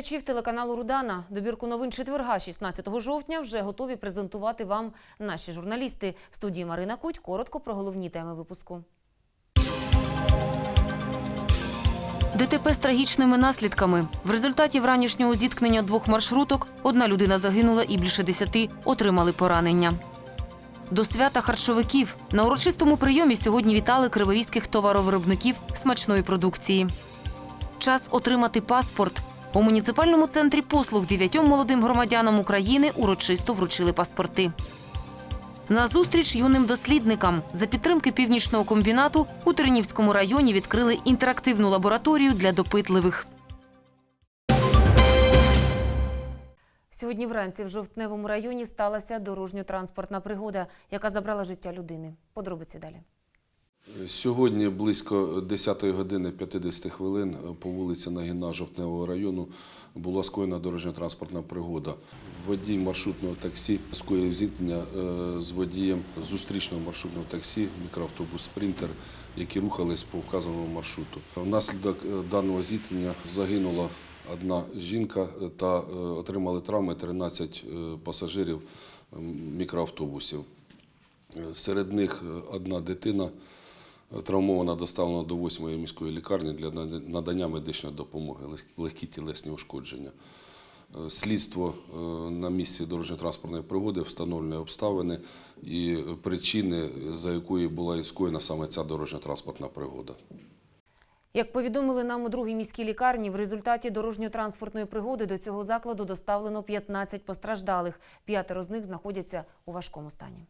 телеглядачів телеканалу Рудана. Добірку новин четверга, 16 жовтня, вже готові презентувати вам наші журналісти. В студії Марина Куть коротко про головні теми випуску. ДТП з трагічними наслідками. В результаті вранішнього зіткнення двох маршруток одна людина загинула і більше десяти отримали поранення. До свята харчовиків на урочистому прийомі сьогодні вітали криворізьких товаровиробників смачної продукції. Час отримати паспорт. У муніципальному центрі послуг дев'ятьом молодим громадянам України урочисто вручили паспорти. На зустріч юним дослідникам за підтримки північного комбінату у Тернівському районі відкрили інтерактивну лабораторію для допитливих. Сьогодні вранці в жовтневому районі сталася дорожньо-транспортна пригода, яка забрала життя людини. Подробиці далі. Сьогодні близько 10 години 50 хвилин по вулиці Нагіна Жовтневого району була скоєна дорожньо-транспортна пригода. Водій маршрутного таксі скоїв зіткнення е, з водієм зустрічного маршрутного таксі, мікроавтобус «Спринтер», які рухались по вказаному маршруту. Внаслідок е, даного зіткнення загинула одна жінка та е, отримали травми 13 е, пасажирів е, мікроавтобусів. Серед них е, одна дитина травмована доставлена до 8-ї міської лікарні для надання медичної допомоги, легкі тілесні ушкодження. Е, Слідство е, на місці дорожньо-транспортної пригоди встановлює обставини і причини, за якої була скоєна саме ця дорожньо-транспортна пригода. Як повідомили нам у другій міській лікарні, в результаті дорожньо-транспортної пригоди до цього закладу доставлено 15 постраждалих. П'ятеро з них знаходяться у важкому стані.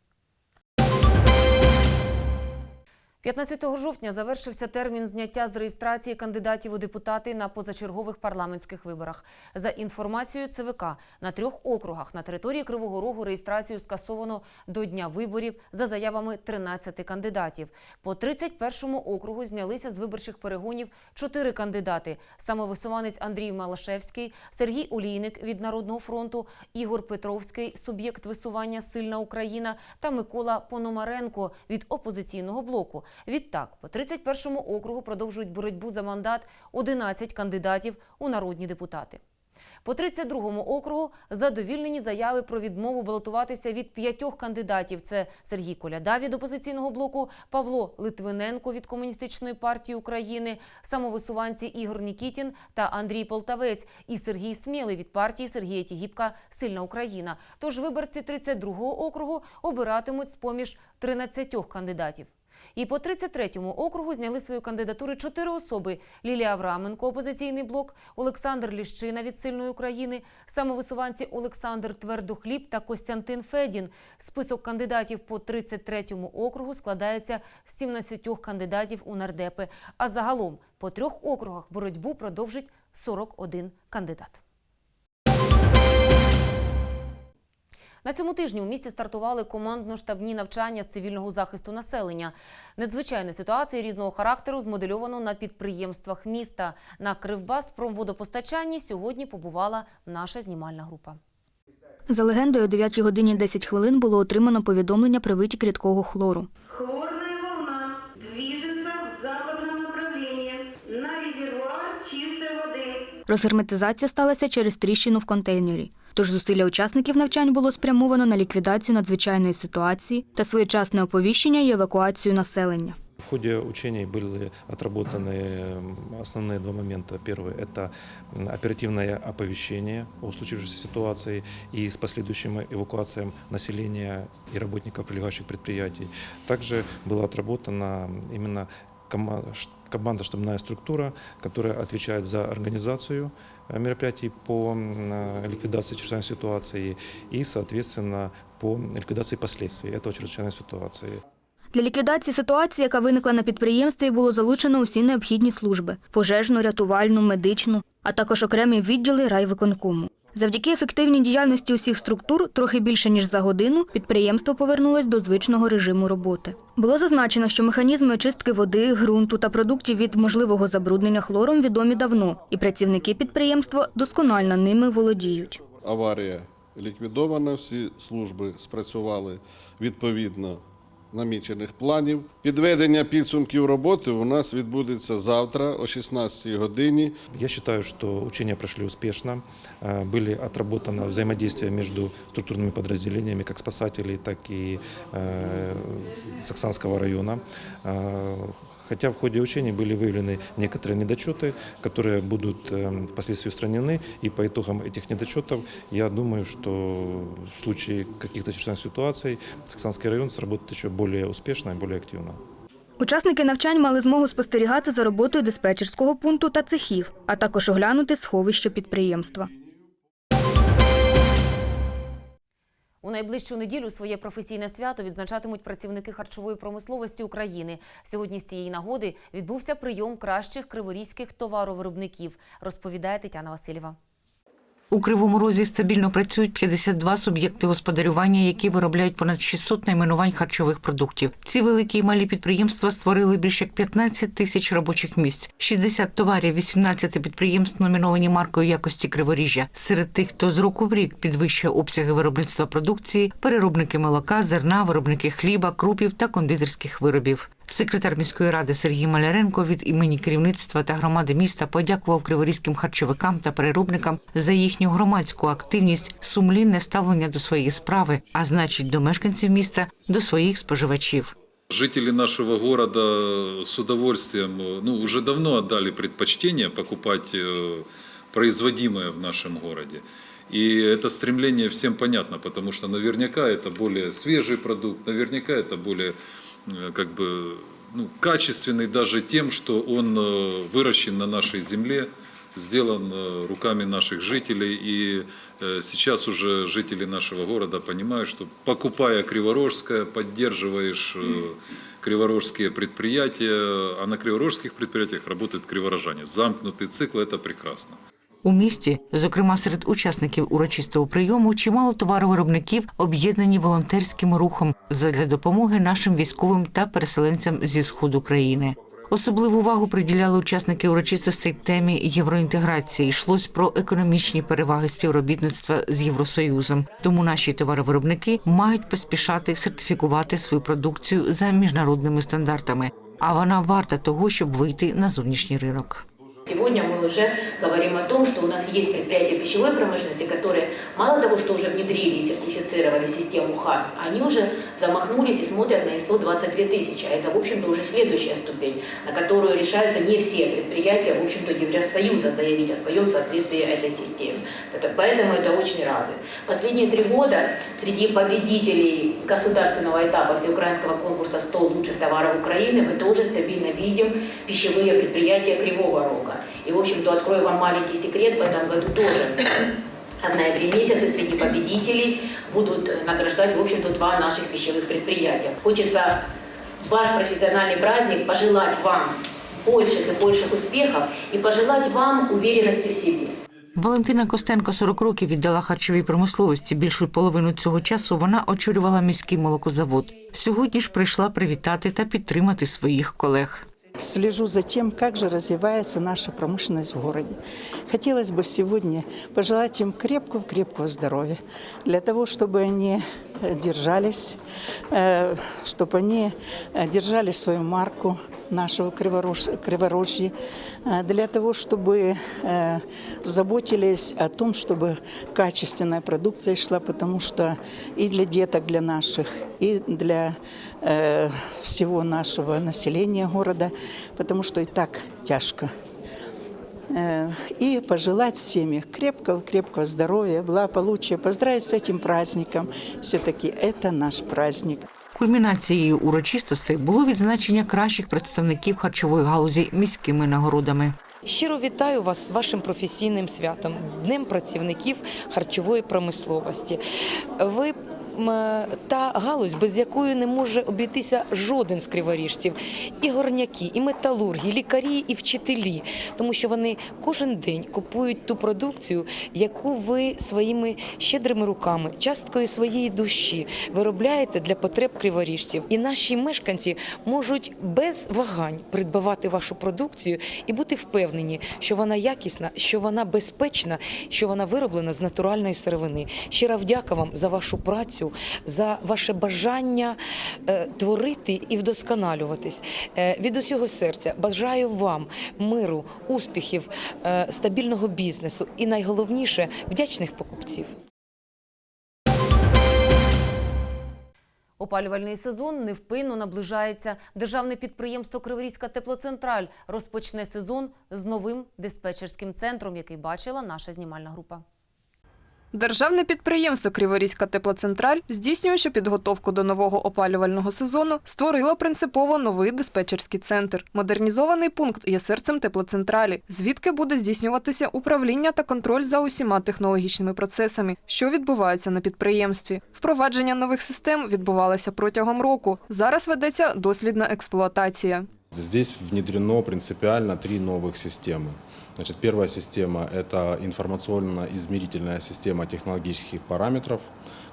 15 жовтня завершився термін зняття з реєстрації кандидатів у депутати на позачергових парламентських виборах. За інформацією ЦВК, на трьох округах на території Кривого Рогу реєстрацію скасовано до дня виборів за заявами 13 кандидатів. По 31-му округу знялися з виборчих перегонів чотири кандидати: самовисуванець Андрій Малашевський, Сергій Олійник від Народного фронту, Ігор Петровський, суб'єкт висування Сильна Україна та Микола Пономаренко від опозиційного блоку. Відтак, по 31-му округу продовжують боротьбу за мандат 11 кандидатів у народні депутати. По 32-му округу задовільнені заяви про відмову балотуватися від п'ятьох кандидатів. Це Сергій Коляда від опозиційного блоку, Павло Литвиненко від комуністичної партії України, самовисуванці Ігор Нікітін та Андрій Полтавець і Сергій Смілий від партії Сергія Тігіпка Сильна Україна. Тож виборці 32-го округу обиратимуть з поміж 13 кандидатів. І по 33-му округу зняли свої кандидатури чотири особи: Лілія Авраменко, опозиційний блок, Олександр Ліщина від сильної України, самовисуванці Олександр Твердохліб та Костянтин Федін. Список кандидатів по 33-му округу складається з 17 кандидатів у нардепи. А загалом по трьох округах боротьбу продовжить 41 кандидат. На цьому тижні у місті стартували командно-штабні навчання з цивільного захисту населення. Надзвичайні ситуації різного характеру змодельовано на підприємствах міста. На Кривбас промводопостачанні сьогодні побувала наша знімальна група. За легендою, о 9 годині 10 хвилин було отримано повідомлення про витік рідкого хлору. Розгерметизація сталася через тріщину в контейнері. Тож зусилля учасників навчань було спрямовано на ліквідацію надзвичайної ситуації та своєчасне оповіщення і евакуацію населення. В ходе учений были отработаны м, основные два момента. Первый – это м, оперативное оповещение о случившейся ситуации и с последующим эвакуацией населения и работников прилегающих предприятий. Также была отработана именно кома- ш- командно-штабная структура, которая отвечает за организацию э, мероприятий по м, э, ликвидации чрезвычайной ситуации и, соответственно, по ликвидации последствий этого чрезвычайной ситуации. Для ліквідації ситуації, яка виникла на підприємстві, було залучено усі необхідні служби пожежну, рятувальну, медичну, а також окремі відділи райвиконкому. Завдяки ефективній діяльності усіх структур, трохи більше ніж за годину, підприємство повернулось до звичного режиму роботи. Було зазначено, що механізми очистки води, ґрунту та продуктів від можливого забруднення хлором відомі давно, і працівники підприємства досконально ними володіють. Аварія ліквідована, всі служби спрацювали відповідно намічених планів. Підведення підсумків роботи у нас відбудеться завтра о 16 годині. Я считаю, что учения прошли успешно, э, были отработано взаимодействие между структурными подразделениями, как спасателей, так и э, Саксанского района. Э, Хотя в ходе учений были выявлены некоторые недочеты, которые будут э, впоследствии устранены. И по итогам этих недочетов, я думаю, что в случае каких-то чрезвычайных ситуаций Саксанский район сработает еще более успешно и более активно. Учасники навчань мали змогу спостерігати за роботою диспетчерського пункту та цехів, а також оглянути сховище підприємства. У найближчу неділю своє професійне свято відзначатимуть працівники харчової промисловості України. Сьогодні з цієї нагоди відбувся прийом кращих криворізьких товаровиробників, розповідає Тетяна Васильєва. У Кривому Розі стабільно працюють 52 суб'єкти господарювання, які виробляють понад 600 найменувань харчових продуктів. Ці великі і малі підприємства створили більше як 15 тисяч робочих місць. 60 товарів, 18 підприємств номіновані маркою якості Криворіжжя. Серед тих, хто з року в рік підвищує обсяги виробництва продукції, переробники молока, зерна, виробники хліба, крупів та кондитерських виробів. Секретар міської ради Сергій Маляренко від імені керівництва та громади міста подякував криворізьким харчовикам та переробникам за їхню громадську активність, сумлінне ставлення до своєї справи, а значить до мешканців міста, до своїх споживачів. Жители нашего города с удовольствием, э, ну, уже давно отдали предпочтение покупать э, производимое в нашем городе. И это стремление всем понятно, потому что наверняка это более свежий продукт, наверняка это более э, как бы, ну, качественный даже тем, что он э, выращен на нашей земле, сделан э, руками наших жителей. И э, сейчас уже жители нашего города понимают, что покупая Криворожское, поддерживаешь э, криворожские предприятия, а на криворожских предприятиях работают криворожане. Замкнутый цикл – это прекрасно. У місті, зокрема серед учасників урочистого прийому, чимало товаровиробників об'єднані волонтерським рухом задля допомоги нашим військовим та переселенцям зі сходу країни. Особливу увагу приділяли учасники урочистостей темі євроінтеграції. Йшлось про економічні переваги співробітництва з Євросоюзом. Тому наші товаровиробники мають поспішати сертифікувати свою продукцію за міжнародними стандартами. А вона варта того, щоб вийти на зовнішній ринок. Сегодня мы уже говорим о том, что у нас есть предприятия пищевой промышленности, которые мало того, что уже внедрили и сертифицировали систему ХАСП, они уже замахнулись и смотрят на ISO 22 тысячи. А это, в общем-то, уже следующая ступень, на которую решаются не все предприятия, в общем-то, Евросоюза заявить о своем соответствии этой системе. Это- Поэтому это очень радует. Последние три года среди победителей государственного этапа всеукраинского конкурса «100 лучших товаров Украины» мы тоже стабильно видим пищевые предприятия Кривого Рога. И, в общем-то, открою вам маленький секрет, в этом году тоже в ноябре месяце среди победителей будут э, награждать, в общем-то, два наших пищевых предприятия. Хочется в ваш профессиональный праздник пожелать вам больших и больших успехов и пожелать вам уверенности в себе. Валентина Костенко 40 років віддала харчовій промисловості. Більшу половину цього часу вона очолювала міський молокозавод. Сьогодні ж прийшла привітати та підтримати своїх колег. слежу за тем, как же развивается наша промышленность в городе. Хотелось бы сегодня пожелать им крепкого-крепкого здоровья, для того, чтобы они э, держались, э, чтобы они э, держали свою марку нашего Криворож- Криворожья, э, для того, чтобы э, заботились о том, чтобы качественная продукция шла, потому что и для деток, для наших, и для э, всего нашего населения города, потому что и так тяжко. Э, И пожелать семье крепкого-крепкого здоровья, благополучия, поздравить с этим праздником. Все-таки это наш праздник. Кульмінацією урочистостей було відзначення кращих представників харчової галузі міськими нагородами. Щиро вітаю вас з вашим професійним святом, Днем працівників харчової промисловості. Ви м, та галузь, без якої не може обійтися жоден з криворіжців, і горняки, і металурги, і лікарі, і вчителі, тому що вони кожен день купують ту продукцію, яку ви своїми щедрими руками, часткою своєї душі виробляєте для потреб криворіжців. І наші мешканці можуть без вагань придбавати вашу продукцію і бути впевнені, що вона якісна, що вона безпечна, що вона вироблена з натуральної сировини. Щира вдяка вам за вашу працю, працю, за ваше бажання е, творити і вдосконалюватись. Е, Від усього серця бажаю вам миру, успіхів, е, стабільного бізнесу і найголовніше вдячних покупців. Опалювальний сезон невпинно наближається. Державне підприємство Криворізька теплоцентраль розпочне сезон з новим диспетчерським центром, який бачила наша знімальна група. Державне підприємство Криворізька теплоцентраль, здійснюючи підготовку до нового опалювального сезону, створило принципово новий диспетчерський центр. Модернізований пункт є серцем теплоцентралі, звідки буде здійснюватися управління та контроль за усіма технологічними процесами, що відбуваються на підприємстві. Впровадження нових систем відбувалося протягом року. Зараз ведеться дослідна експлуатація. Здесь внедрено принципиально три новых системы. Значит, первая система – это информационно-измерительная система технологических параметров,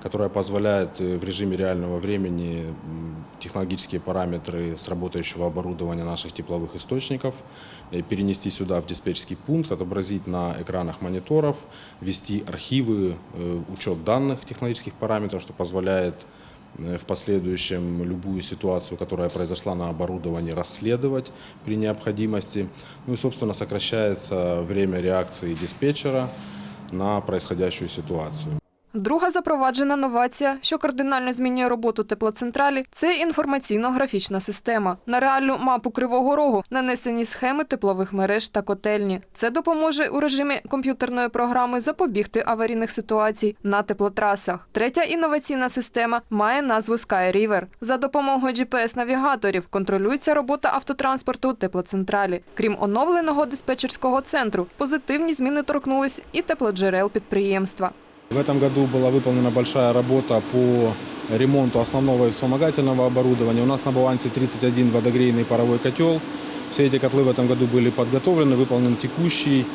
которая позволяет э, в режиме реального времени технологические параметры с работающего оборудования наших тепловых источников э, перенести сюда в диспетчерский пункт, отобразить на экранах мониторов, вести архивы, э, учет данных технологических параметров, что позволяет в последующем любую ситуацию, которая произошла на оборудовании, расследовать при необходимости. Ну и, собственно, сокращается время реакции диспетчера на происходящую ситуацию. Друга запроваджена новація, що кардинально змінює роботу теплоцентралі, це інформаційно-графічна система. На реальну мапу Кривого Рогу нанесені схеми теплових мереж та котельні. Це допоможе у режимі комп'ютерної програми запобігти аварійних ситуацій на теплотрасах. Третя інноваційна система має назву SkyRiver. За допомогою GPS-навігаторів контролюється робота автотранспорту теплоцентралі. Крім оновленого диспетчерського центру, позитивні зміни торкнулись і теплоджерел підприємства. В этом году была выполнена большая работа по ремонту основного и вспомогательного оборудования. У нас на балансе 31 водогрейный паровой котел. Все эти котлы в этом году были подготовлены, выполнен текущий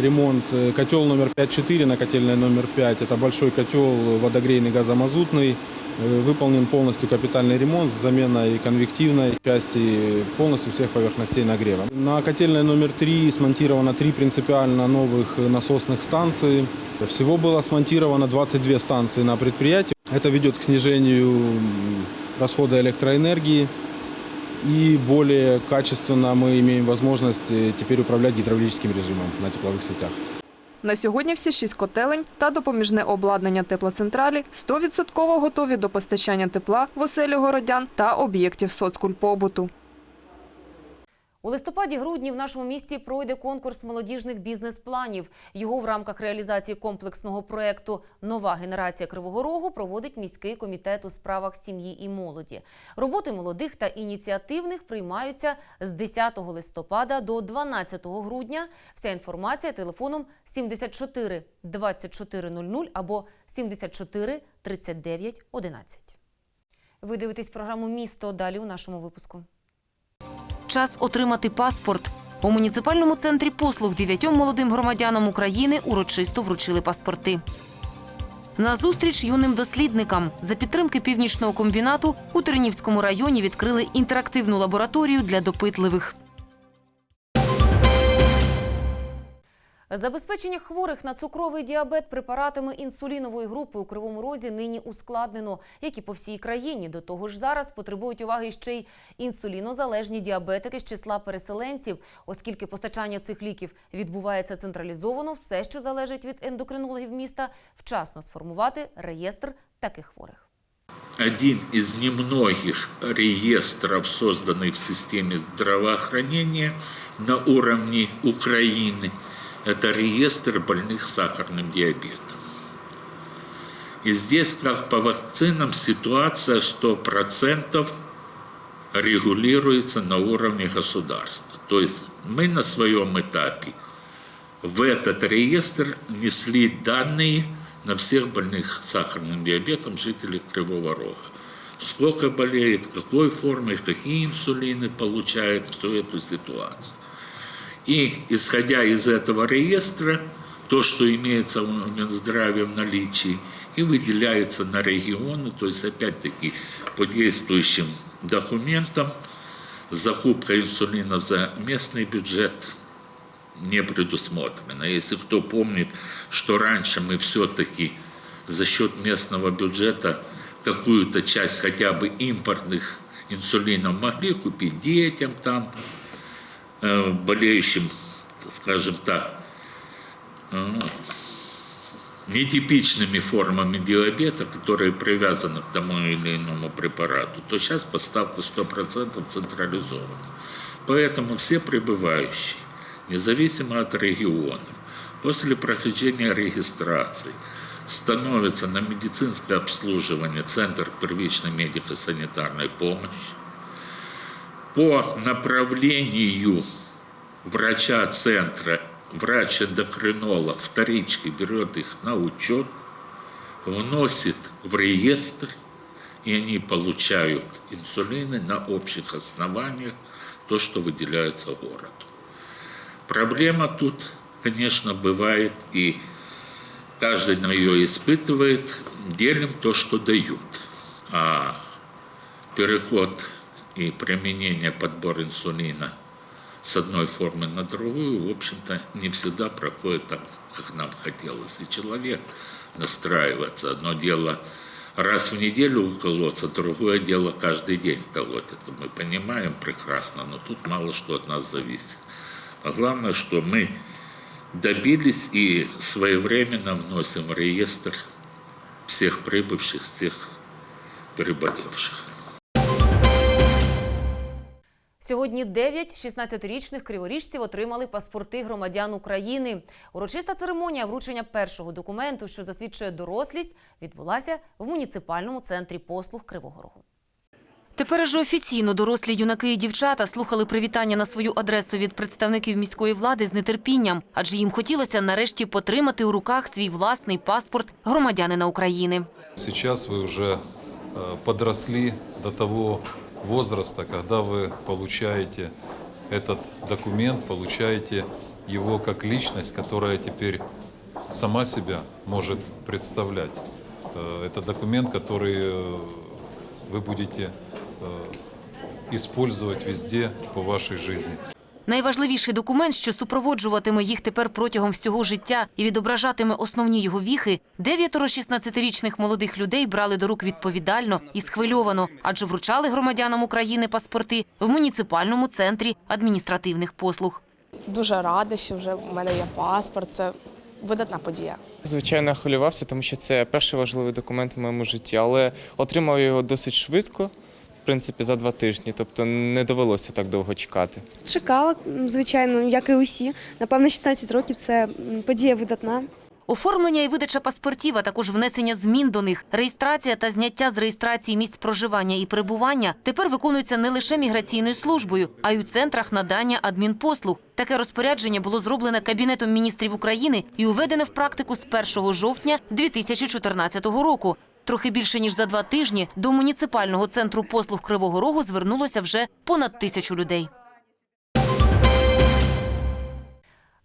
ремонт. Э, Котел номер 5-4 на котельной номер 5. Это большой котел водогрейный газомазутный. Э, Выполнен полностью капитальный ремонт с заменой конвективной части полностью всех поверхностей нагрева. На котельной номер 3 смонтировано три принципиально новых насосных станции. Всего было смонтировано 22 станции на предприятии. Это ведет к снижению расхода электроэнергии. И более качественно мы имеем возможность э, теперь управлять гидравлическим режимом на тепловых сетях. На сьогодні всі шість котелень та допоміжне обладнання теплоцентралі 100% готові до постачання тепла в оселі городян та об'єктів соцкульпобуту. У листопаді-грудні в нашому місті пройде конкурс молодіжних бізнес-планів. Його в рамках реалізації комплексного проєкту Нова генерація Кривого Рогу проводить міський комітет у справах сім'ї і молоді. Роботи молодих та ініціативних приймаються з 10 листопада до 12 грудня. Вся інформація телефоном 74 2400 або 74 39 11. Ви дивитесь програму Місто далі у нашому випуску. Час отримати паспорт. У муніципальному центрі послуг дев'ятьом молодим громадянам України урочисто вручили паспорти. На зустріч юним дослідникам за підтримки північного комбінату у Тернівському районі відкрили інтерактивну лабораторію для допитливих. Забезпечення хворих на цукровий діабет препаратами інсулінової групи у Кривому Розі нині ускладнено, як і по всій країні. До того ж, зараз потребують уваги ще й інсулінозалежні діабетики з числа переселенців, оскільки постачання цих ліків відбувається централізовано, все, що залежить від ендокринологів міста, вчасно сформувати реєстр таких хворих. один из немногих реестров, созданных в системе здравоохранения на уровне Украины. Это реестр больных сахарным диабетом. И здесь, как по вакцинам, ситуация 100% регулируется на уровне государства. То есть мы на своем этапе в этот реестр внесли данные на всех больных сахарным диабетом жителей Кривого Рога. Сколько болеет, какой формой, какие инсулины получают, всю эту ситуацию. И исходя из этого реестра, то, что имеется у Минздравия в наличии, и выделяется на регионы, то есть опять-таки по действующим документам закупка инсулинов за местный бюджет не предусмотрено. Если кто помнит, что раньше мы все-таки за счет местного бюджета какую-то часть хотя бы импортных инсулинов могли купить детям там, болеющим, скажем так, э, нетипичными формами диабета, которые привязаны к тому или иному препарату, то сейчас поставка 100% централизована. Поэтому все прибывающие, независимо от регионов, после прохождения регистрации становятся на медицинское обслуживание Центр первичной медико-санитарной помощи. По направлению врача центра врач-эндокринолог вторички берет их на учет, вносит в реестр, и они получают инсулины на общих основаниях, то, что выделяется городу. Проблема тут, конечно, бывает, и каждый на ее испытывает, делим то, что дают. А переход и применение подбор инсулина с одной формы на другую, в общем-то, не всегда проходит так, как нам хотелось. И человек настраивается. Одно дело раз в неделю уколоться, другое дело каждый день колоть. Это мы понимаем прекрасно, но тут мало что от нас зависит. А главное, что мы добились и своевременно вносим в реестр всех прибывших, всех переболевших. Сьогодні 9 16-річних криворіжців отримали паспорти громадян України. Урочиста церемонія вручення першого документу, що засвідчує дорослість, відбулася в муніципальному центрі послуг Кривого Рогу. Тепер же офіційно дорослі юнаки і дівчата слухали привітання на свою адресу від представників міської влади з нетерпінням, адже їм хотілося нарешті потримати у руках свій власний паспорт громадянина України. Сейчас вы уже э, подросли до того возраста, когда вы получаете этот документ, получаете его как личность, которая теперь сама себя может представлять. Э, Это документ, который э, вы будете э, использовать везде по вашей жизни. Найважливіший документ, що супроводжуватиме їх тепер протягом всього життя і відображатиме основні його віхи, дев'ятеро 16-річних молодих людей брали до рук відповідально і схвильовано, адже вручали громадянам України паспорти в муніципальному центрі адміністративних послуг. Дуже рада, що вже в мене є паспорт. Це видатна подія. Звичайно, я хвилювався, тому що це перший важливий документ в моєму житті, але отримав його досить швидко, принципі, за два тижні, тобто не довелося так довго чекати. Чекала, звичайно, як і усі. Напевно, 16 років це подія видатна. Оформлення і видача паспортів, а також внесення змін до них, реєстрація та зняття з реєстрації місць проживання і перебування тепер виконуються не лише міграційною службою, а й у центрах надання адмінпослуг. Таке розпорядження було зроблене Кабінетом міністрів України і уведене в практику з 1 жовтня 2014 року. Трохи більше ніж за два тижні до муніципального центру послуг Кривого Рогу звернулося вже понад тисячу людей.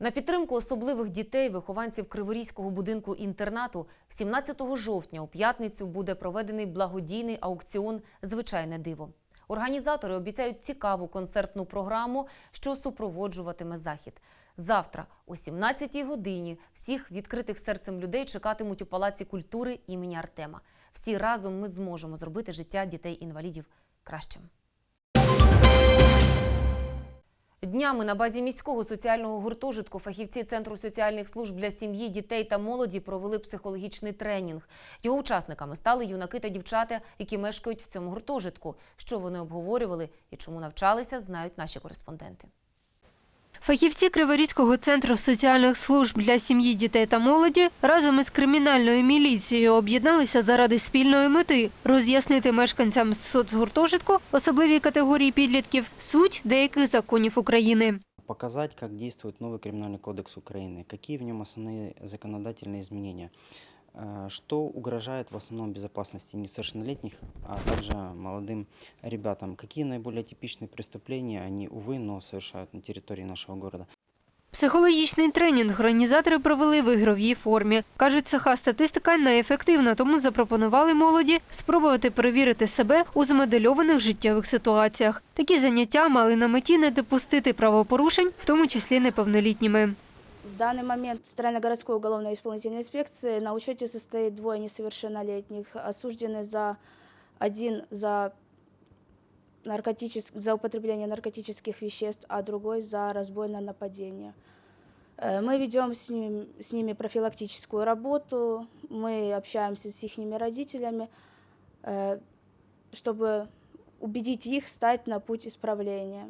На підтримку особливих дітей, вихованців Криворізького будинку інтернату, 17 жовтня у п'ятницю буде проведений благодійний аукціон Звичайне диво. Організатори обіцяють цікаву концертну програму, що супроводжуватиме захід. Завтра о 17-й годині всіх відкритих серцем людей чекатимуть у Палаці культури імені Артема. Всі разом ми зможемо зробити життя дітей-інвалідів кращим. Днями на базі міського соціального гуртожитку фахівці Центру соціальних служб для сім'ї, дітей та молоді провели психологічний тренінг. Його учасниками стали юнаки та дівчата, які мешкають в цьому гуртожитку. Що вони обговорювали і чому навчалися, знають наші кореспонденти. Фахівці Криворізького центру соціальних служб для сім'ї, дітей та молоді разом із кримінальною міліцією об'єдналися заради спільної мети роз'яснити мешканцям соцгуртожитку особливі категорії підлітків суть деяких законів України. показать, как действует новый криминальный кодекс Украины, какие в нем основные законодательные изменения, э, что угрожает в основном безопасности несовершеннолетних, а также молодым ребятам, какие наиболее типичные преступления они, увы, но совершают на территории нашего города. Психологічний тренінг організатори провели в ігровій формі. Кажуть, суха статистика неефективна, тому запропонували молоді спробувати перевірити себе у змодельованих життєвих ситуаціях. Такі заняття мали на меті не допустити правопорушень, в тому числі неповнолітніми. В данный момент в Центрально-городской уголовно-исполнительной инспекции на учете состоит двое несовершеннолетних, осуждены за один за, наркотичес- за употребление наркотических веществ, а другой за разбойное нападение. Э, Мы ведем с, ним- с ними профилактическую работу, мы общаемся с их родителями, э, чтобы убедить их стать на путь исправления.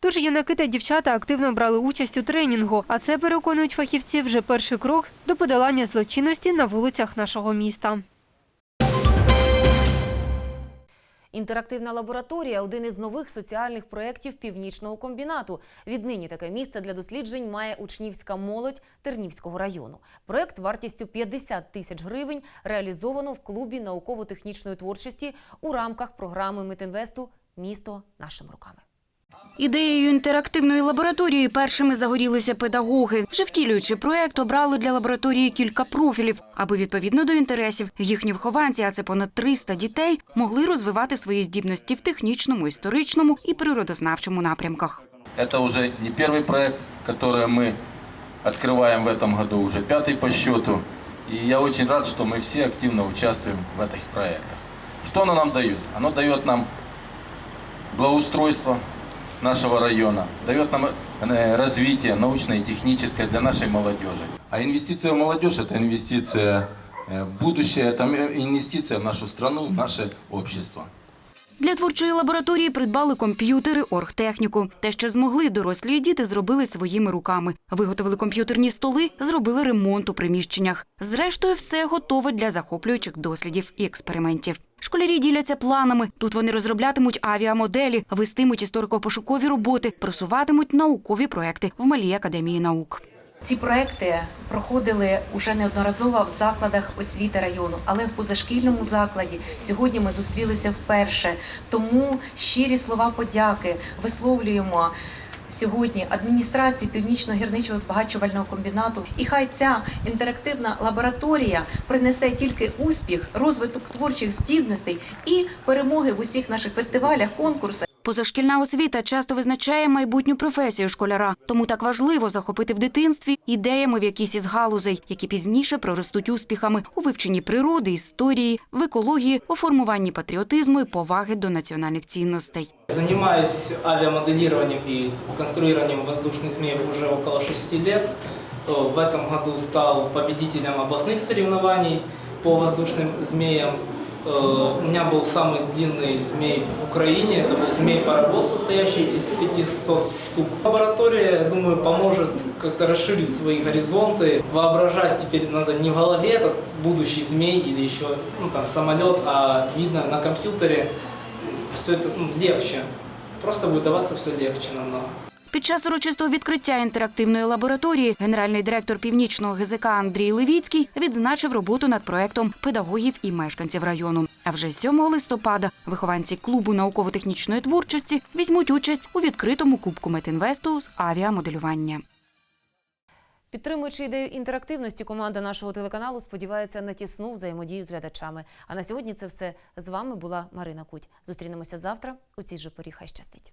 Тож юнаки та дівчата активно брали участь у тренінгу, а це, переконують фахівці, вже перший крок до подолання злочинності на вулицях нашого міста. Інтерактивна лабораторія один із нових соціальних проєктів північного комбінату. Віднині таке місце для досліджень має учнівська молодь Тернівського району. Проєкт вартістю 50 тисяч гривень реалізовано в клубі науково-технічної творчості у рамках програми Метинвесту Місто нашими руками. Ідеєю інтерактивної лабораторії першими загорілися педагоги. Вже втілюючи проект, обрали для лабораторії кілька профілів, аби відповідно до інтересів їхні вихованці, а це понад 300 дітей, могли розвивати свої здібності в технічному, історичному і природознавчому напрямках. Это уже не первый проект, который мы открываем в этом году, уже пятый по счету. И я очень рад, что мы все активно участвуем в этих проектах. Что оно нам дает? Оно дает нам благоустройство нашего района, дает нам э, развитие научное и техническое для нашей молодежи. А инвестиция в молодежь – это инвестиция э, в будущее, это инвестиция в нашу страну, в наше общество. Для творчої лабораторії придбали комп'ютери, оргтехніку. Те, що змогли, дорослі і діти зробили своїми руками. Виготовили комп'ютерні столи, зробили ремонт у приміщеннях. Зрештою, все готове для захоплюючих дослідів і експериментів. Школярі діляться планами. Тут вони розроблятимуть авіамоделі, вестимуть історико-пошукові роботи, просуватимуть наукові проекти в малій академії наук. Ці проекти проходили уже неодноразово в закладах освіти району, але в позашкільному закладі сьогодні ми зустрілися вперше. Тому щирі слова подяки висловлюємо сьогодні адміністрації північного гірничого збагачувального комбінату. І хай ця інтерактивна лабораторія принесе тільки успіх, розвиток творчих здібностей і перемоги в усіх наших фестивалях, конкурсах. Позашкільна освіта часто визначає майбутню професію школяра, тому так важливо захопити в дитинстві ідеями в якійсь із галузей, які пізніше проростуть успіхами у вивченні природи, історії, в екології, у формуванні патріотизму і поваги до національних цінностей. Занимаюсь авиамоделированием и конструированием воздушных змеев уже около шести лет. Э, В этом году стал победителем областных соревнований по воздушным змеям. Э, У меня был самый длинный змей в Украине. Это был змей-паровоз, состоящий из 500 штук. Лаборатория, я думаю, поможет как-то расширить свои горизонты. Воображать теперь надо не в голове этот будущий змей или еще ну, там, самолет, а видно на компьютере все это ну, легче. Просто будет даваться все легче намного. Під час урочистого відкриття інтерактивної лабораторії генеральний директор північного ГЗК Андрій Левіцький відзначив роботу над проектом педагогів і мешканців району. А вже 7 листопада вихованці клубу науково-технічної творчості візьмуть участь у відкритому кубку Метінвесту з авіамоделювання. Підтримуючи ідею інтерактивності, команда нашого телеканалу сподівається на тісну взаємодію з глядачами. А на сьогодні це все з вами була Марина Куть. Зустрінемося завтра у цій же порі. Хай щастить.